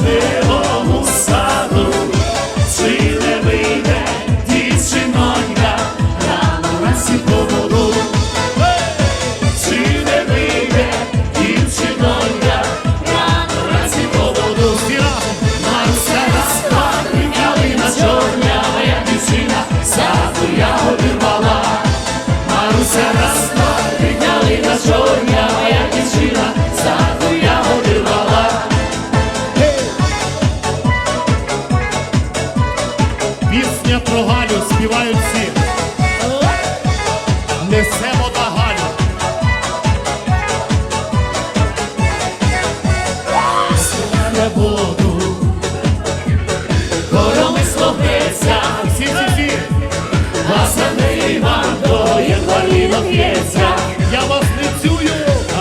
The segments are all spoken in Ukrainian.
весни. п'ється, я вас не цюю,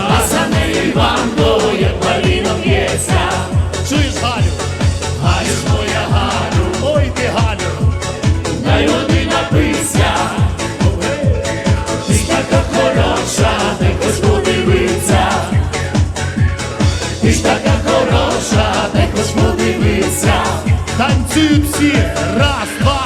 а за нею вам доє плавіно п'ється. Чуєш Галю? Галю моя Галю, ой ти Галю, дай води напися, ти така хороша, ти хоч подивиться, ти ж така хороша, ти хоч подивиться. Танцюють всі, раз, два.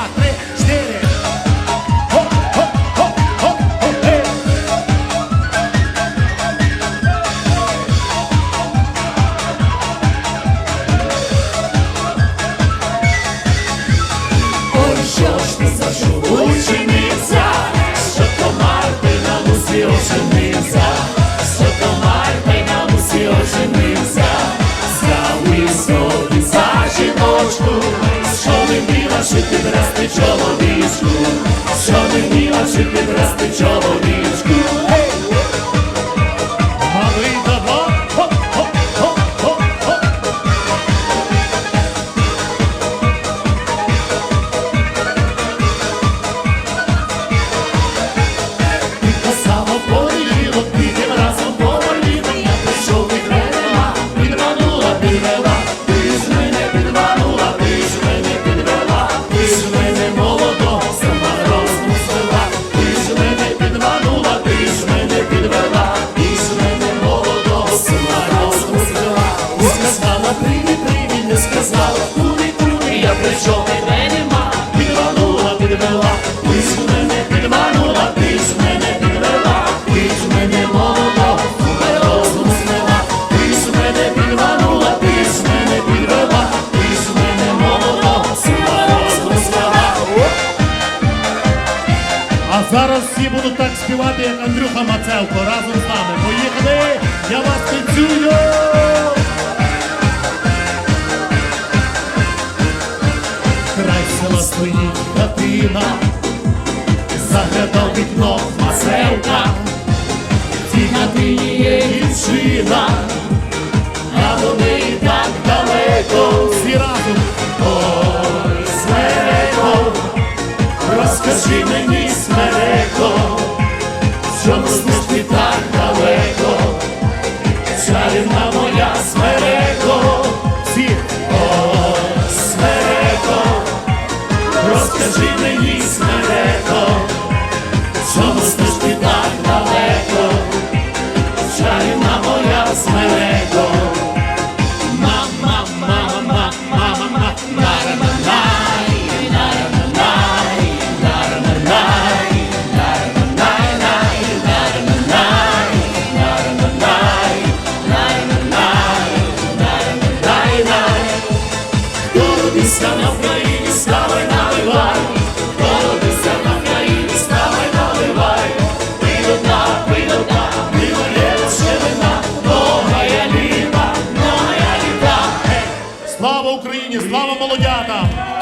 ти підрасти чоловічку, що мені очі підрасти чоловічку. Мельник, Андрюха Мацелко. Разом з нами. Поїхали! Я вас танцюю! Край села стоїть хатина, заглядав вікно Мацелка. Ті хатині є дівчина, а вони так далеко. Всі разом. Ой, смереко, розкажи мені смерть. Скажи мені смирето, чому стиш ти так далеко, чарівна моя смирето, мама, мама, мама, мама, дарна най, дарна най, дарна най, дарна най, най, дарна. Слава Молодята!